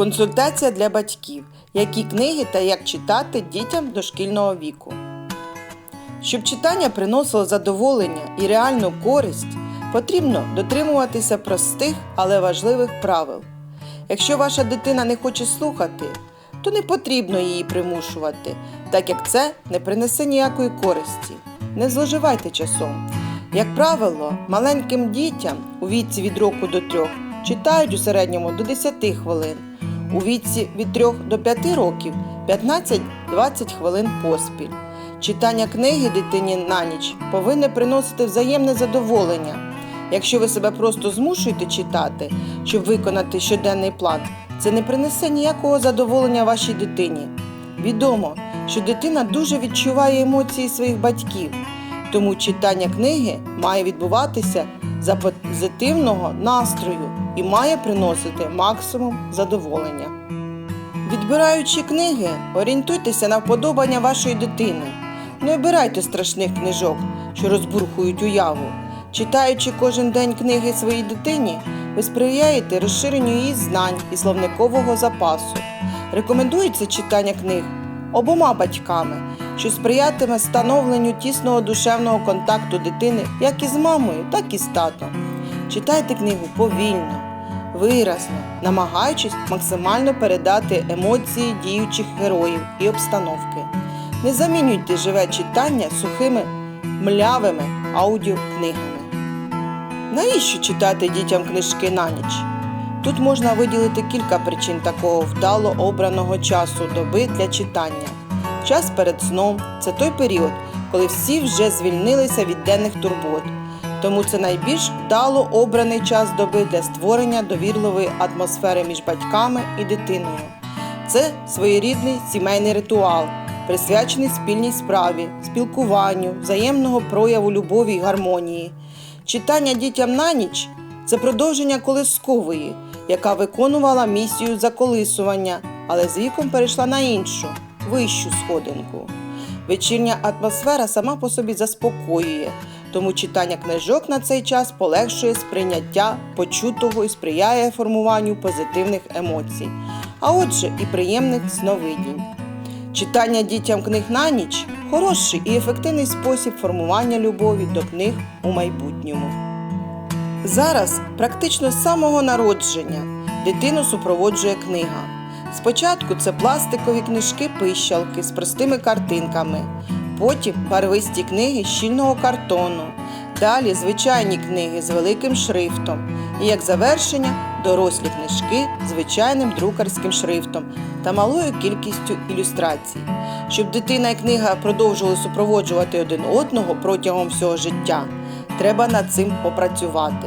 Консультація для батьків. Які книги та як читати дітям дошкільного віку. Щоб читання приносило задоволення і реальну користь, потрібно дотримуватися простих, але важливих правил. Якщо ваша дитина не хоче слухати, то не потрібно її примушувати, так як це не принесе ніякої користі. Не зловживайте часом. Як правило, маленьким дітям у віці від року до трьох читають у середньому до 10 хвилин, у віці від 3 до 5 років 15-20 хвилин поспіль. Читання книги дитині на ніч повинне приносити взаємне задоволення. Якщо ви себе просто змушуєте читати, щоб виконати щоденний план, це не принесе ніякого задоволення вашій дитині. Відомо, що дитина дуже відчуває емоції своїх батьків, тому читання книги має відбуватися за позитивного настрою і має приносити максимум задоволення. Відбираючи книги, орієнтуйтеся на вподобання вашої дитини. Не обирайте страшних книжок, що розбурхують уяву. Читаючи кожен день книги своїй дитині, ви сприяєте розширенню її знань і словникового запасу. Рекомендується читання книг обома батьками, що сприятиме становленню тісного душевного контакту дитини як із мамою, так і з татом. Читайте книгу повільно, виразно, намагаючись максимально передати емоції діючих героїв і обстановки. Не замінюйте живе читання сухими млявими аудіокнигами. Навіщо читати дітям книжки на ніч? Тут можна виділити кілька причин такого вдало обраного часу доби для читання. Час перед сном це той період, коли всі вже звільнилися від денних турбот. Тому це найбільш вдало обраний час доби для створення довірливої атмосфери між батьками і дитиною. Це своєрідний сімейний ритуал, присвячений спільній справі, спілкуванню, взаємного прояву любові й гармонії. Читання дітям на ніч це продовження колискової, яка виконувала місію заколисування, але з віком перейшла на іншу, вищу сходинку. Вечірня атмосфера сама по собі заспокоює, тому читання книжок на цей час полегшує сприйняття почутого і сприяє формуванню позитивних емоцій, а отже, і приємних сновидінь. Читання дітям книг на ніч хороший і ефективний спосіб формування любові до книг у майбутньому. Зараз практично з самого народження дитину супроводжує книга. Спочатку це пластикові книжки-пищалки з простими картинками, потім барвисті книги щільного картону, далі звичайні книги з великим шрифтом і як завершення дорослі книжки з звичайним друкарським шрифтом та малою кількістю ілюстрацій. Щоб дитина і книга продовжували супроводжувати один одного протягом всього життя, треба над цим попрацювати.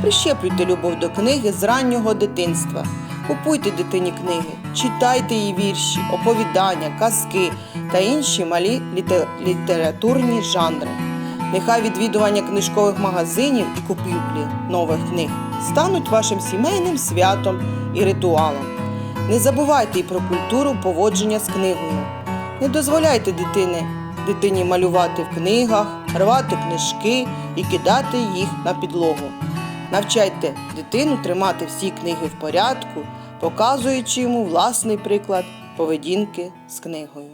Прищеплюйте любов до книги з раннього дитинства. Купуйте дитині книги, читайте її вірші, оповідання, казки та інші малі літе- літературні жанри. Нехай відвідування книжкових магазинів і купівлі нових книг стануть вашим сімейним святом і ритуалом. Не забувайте і про культуру поводження з книгою. Не дозволяйте дитини, дитині малювати в книгах, рвати книжки і кидати їх на підлогу. Навчайте дитину тримати всі книги в порядку, показуючи йому власний приклад поведінки з книгою.